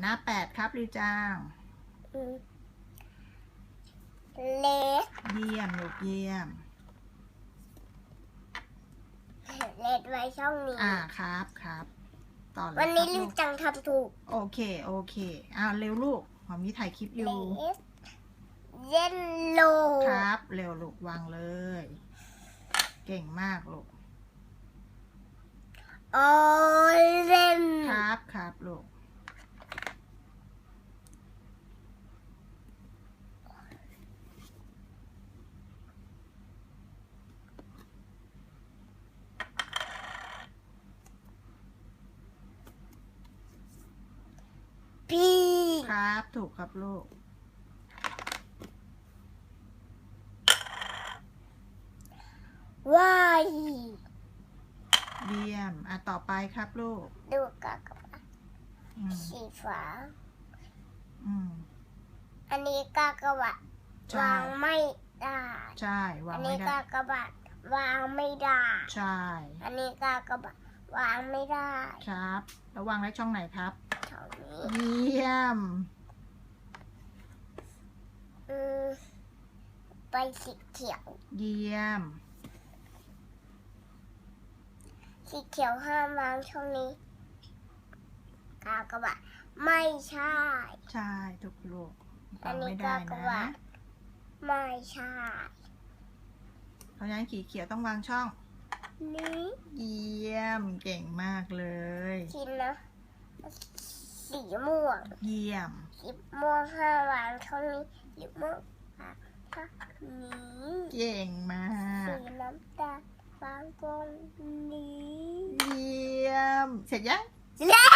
หน้าแปดครับริวจางอืมเล็กเยี่ยมลูกเยี่ยม เล็กไว้ช่องนี้ อ่าครับครับ ต่อเลยวันนี้ครับลิลูวกจังทำถูก โอเคโอเคอ้าวเร็วลูกหอมมีถ่ายคลิปอเล็ยู่กเย็นโลครับ เร็วลูกวางเลย เก่งมากลูกออเรนครับครับลูก พี่ ครับ ถูกครับลูกวายเยี่ยม อะ ต่อไปครับลูก ดูกากบาทอืมสีฟ้า อืม อันนี้กากบาทใช่ วางไม่ได้ ใช่ วาอังนไม่นี้ได้ กากบาทวางไม่ได้ ใช่ อันนี้กากบาทวางไม่ได้ครับแล้ววางไว้ช่องไหนครับ เท่านี้ เยี่ยม อืมไป สีเขียว เยี่ยม สีเขียวห้ามวางช่องนี้กากบาทไม่ใช่ ใช่ถูกลูกอัวานงนี้ไม่ได้กากนะบาทไม่ใช่ เพราะฉะนั้นขีเขียวต้องวางช่อง นี้เยี่ยมเก่งมากเลยกินนะสีม่วง เยี่ยม สีม่วงห้ามวางช่องนี้สีม่วง วางช่องนี้เก่งมาสีกน้ำตาลวางตรงนี้ เยี่ยม เสร็จยังและ